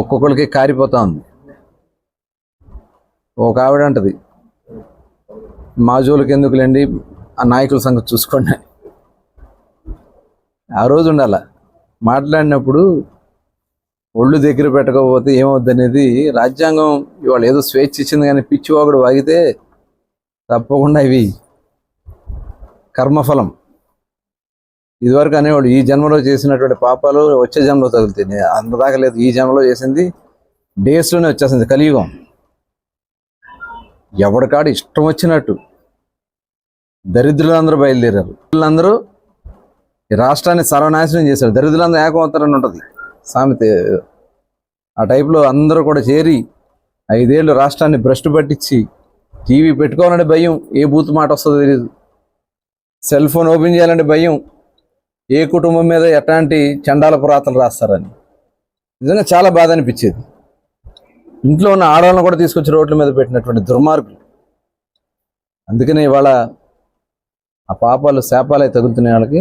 ఒక్కొక్కరికి కారిపోతా ఉంది. ఒక ఆవిడ అంటది మాజోలకి ఎందుకులేండి? ఆ నాయకుల సంగతి చూసుకోండి. ఆ రోజు ఉండాల మాట్లాడినప్పుడు ఒళ్ళు దగ్గర పెట్టకపోతే ఏమవుద్ది అనేది రాజ్యాంగం ఇవాళ ఏదో స్వేచ్ఛ ఇచ్చింది కానీ పిచ్చివాగుడు వాగితే తప్పకుండా ఇవి కర్మఫలం. ఇదివరకు అనేవాడు ఈ జన్మలో చేసినటువంటి పాపాలు వచ్చే జన్మలో తగులుతాయి. అంతదాకా లేదు ఈ జన్మలో చేసింది డేస్లోనే వచ్చేసింది కలియుగం. ఎవడికాడు ఇష్టం వచ్చినట్టు దరిద్రులందరూ బయలుదేరారు. వీళ్ళందరూ ఈ రాష్ట్రాన్ని సర్వనాశనం చేశారు. దరిద్రులందరూ ఏకమవుతారని ఉంటుంది. సామెత ఆ టైప్లో అందరూ కూడా చేరి ఐదేళ్ళు రాష్ట్రాన్ని భ్రష్టు పట్టించి టీవీ పెట్టుకోవాలంటే భయం ఏ బూత్ మాట వస్తుందో తెలియదు సెల్ ఫోన్ ఓపెన్ చేయాలంటే భయం ఏ కుటుంబం మీద ఎట్లాంటి చండాల పురాతలు రాస్తారని. నిజంగా చాలా బాధ అనిపించేది. ఇంట్లో ఉన్న ఆడవాళ్ళని కూడా తీసుకొచ్చి రోడ్ల మీద పెట్టినటువంటి దుర్మార్గులు. అందుకనే ఇవాళ ఆ పాపాలు శాపాలు అయి తగులుతున్న వాళ్ళకి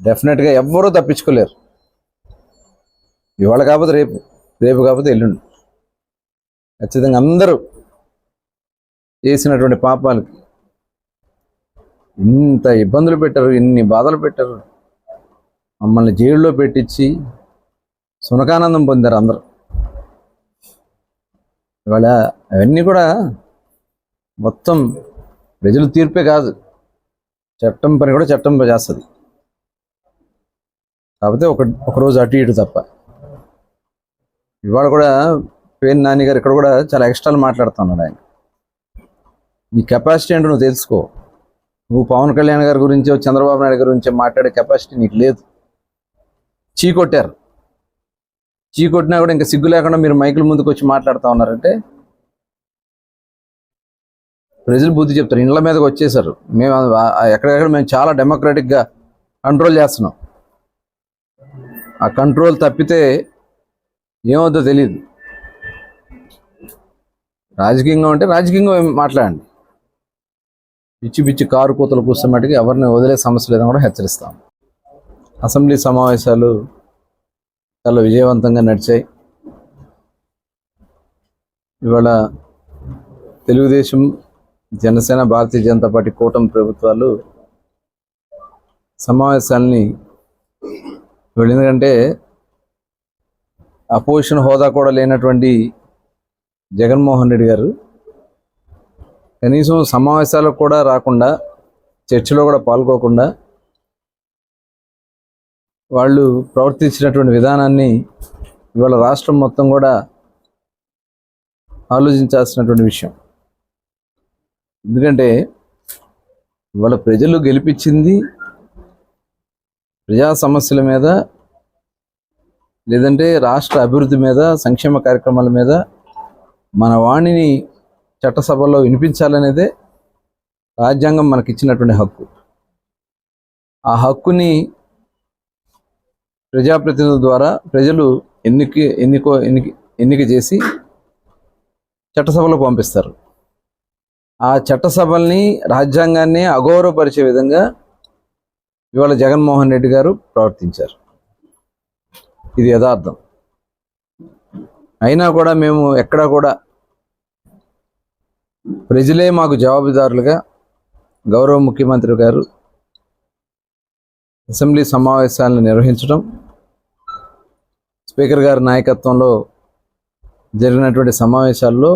డెఫినెట్గా ఎవ్వరూ తప్పించుకోలేరు. ఇవాళ కాకపోతే రేపు రేపు కాకపోతే ఎల్లుండి. ఖచ్చితంగా అందరూ చేసినటువంటి పాపాలకి ఇంత ఇబ్బందులు పెట్టారు ఇన్ని బాధలు పెట్టారు. మమ్మల్ని జైల్లో పెట్టించి సునకానందం పొందారు అందరూ. ఇవాళ అవన్నీ కూడా మొత్తం ప్రజల తీర్పే కాదు. చట్టం పని కూడా చట్టం చేస్తుంది. కాకపోతే ఒక ఒకరోజు అటు ఇటు తప్ప. ఇవాళ కూడా పేరు నాని గారు ఇక్కడ కూడా చాలా ఎక్స్ట్రాలు మాట్లాడుతున్నాడు ఆయన. నీ కెపాసిటీ ఏంటో నువ్వు తెలుసుకో. నువ్వు పవన్ కళ్యాణ్ గారి గురించో చంద్రబాబు నాయుడు గురించో మాట్లాడే కెపాసిటీ నీకు లేదు. చీ కొట్టారు. చీ కొట్టినా కూడా ఇంకా సిగ్గు లేకుండా మీరు మైకుల ముందుకు వచ్చి మాట్లాడుతూ ఉన్నారంటే ప్రజలు బుద్ధి చెప్తారు. ఇండ్ల మీదకి వచ్చేసారు మేము ఎక్కడెక్కడ మేము చాలా డెమోక్రటిక్గా కంట్రోల్ చేస్తున్నాం. ఆ కంట్రోల్ తప్పితే ఏమవుతుందో తెలియదు రాజకీయంగా ఉంటే రాజకీయంగా మాట్లాడండి. పిచ్చి పిచ్చి కారు కూతలు కూర్చున్నట్టుగా ఎవరిని వదిలే సమస్య లేదని కూడా హెచ్చరిస్తాం. అసెంబ్లీ సమావేశాలు చాలా విజయవంతంగా నడిచాయి. ఇవాళ తెలుగుదేశం జనసేన భారతీయ జనతా పార్టీ కూటమి ప్రభుత్వాలు సమావేశాలని వీళ్ళు ఎందుకంటే అపోజిషన్ హోదా కూడా లేనటువంటి జగన్మోహన్ రెడ్డి గారు కనీసం సమావేశాలకు కూడా రాకుండా చర్చలో కూడా పాల్గొకుండా వాళ్ళు ప్రవర్తించినటువంటి విధానాన్ని ఇవాళ రాష్ట్రం మొత్తం కూడా ఆలోచించాల్సినటువంటి విషయం. ఎందుకంటే ఇవాళ ప్రజలు గెలిపించింది ప్రజా సమస్యల మీద లేదంటే రాష్ట్ర అభివృద్ధి మీద సంక్షేమ కార్యక్రమాల మీద మన వాణిని చట్టసభలో వినిపించాలనేదే రాజ్యాంగం మనకిచ్చినటువంటి హక్కు. ఆ హక్కుని ప్రజాప్రతినిధుల ద్వారా ప్రజలు ఎన్నిక ఎన్నికో ఎన్నిక ఎన్నిక చేసి చట్టసభలో పంపిస్తారు. ఆ చట్టసభల్ని రాజ్యాంగాన్ని అగౌరవపరిచే విధంగా ఇవాళ జగన్మోహన్ రెడ్డి గారు ప్రవర్తించారు. ఇది యథార్థం. అయినా కూడా మేము ఎక్కడా కూడా ప్రజలే మాకు జవాబుదారులుగా గౌరవ ముఖ్యమంత్రి గారు అసెంబ్లీ సమావేశాలను నిర్వహించడం స్పీకర్ గారి నాయకత్వంలో జరిగినటువంటి సమావేశాల్లో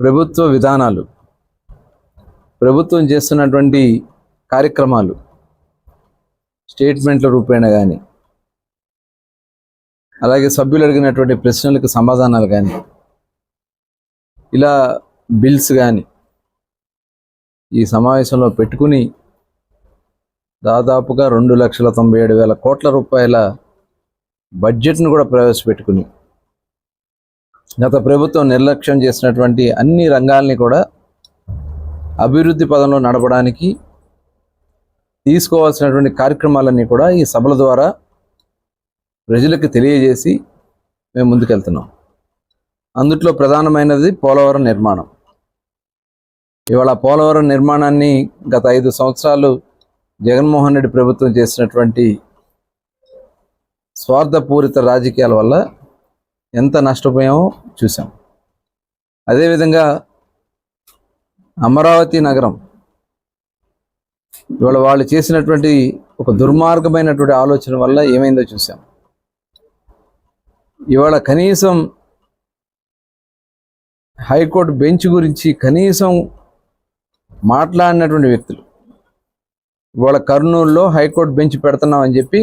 ప్రభుత్వ విధానాలు ప్రభుత్వం చేస్తున్నటువంటి కార్యక్రమాలు స్టేట్మెంట్ల రూపేణ కానీ అలాగే సభ్యులు అడిగినటువంటి ప్రశ్నలకు సమాధానాలు కానీ ఇలా బిల్స్ కానీ ఈ సమావేశంలో పెట్టుకుని దాదాపుగా రెండు లక్షల తొంభై ఏడు వేల కోట్ల రూపాయల బడ్జెట్ను కూడా ప్రవేశపెట్టుకుని గత ప్రభుత్వం నిర్లక్ష్యం చేసినటువంటి అన్ని రంగాల్ని కూడా అభివృద్ధి పదంలో నడపడానికి తీసుకోవాల్సినటువంటి కార్యక్రమాలన్నీ కూడా ఈ సభల ద్వారా ప్రజలకు తెలియజేసి మేము ముందుకెళ్తున్నాం. అందుట్లో ప్రధానమైనది పోలవరం నిర్మాణం. ఇవాళ పోలవరం నిర్మాణాన్ని గత ఐదు సంవత్సరాలు జగన్మోహన్ రెడ్డి ప్రభుత్వం చేసినటువంటి స్వార్థపూరిత రాజకీయాల వల్ల ఎంత నష్టపోయామో చూసాం అదేవిధంగా అమరావతి నగరం ఇవాళ వాళ్ళు చేసినటువంటి ఒక దుర్మార్గమైనటువంటి ఆలోచన వల్ల ఏమైందో చూసాం ఇవాళ కనీసం హైకోర్టు బెంచ్ గురించి కనీసం మాట్లాడినటువంటి వ్యక్తులు ఇవాళ కర్నూలులో హైకోర్టు బెంచ్ పెడుతున్నామని చెప్పి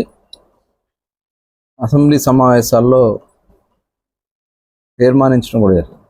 అసెంబ్లీ సమావేశాల్లో తీర్మానించడం కూడా జరిగింది.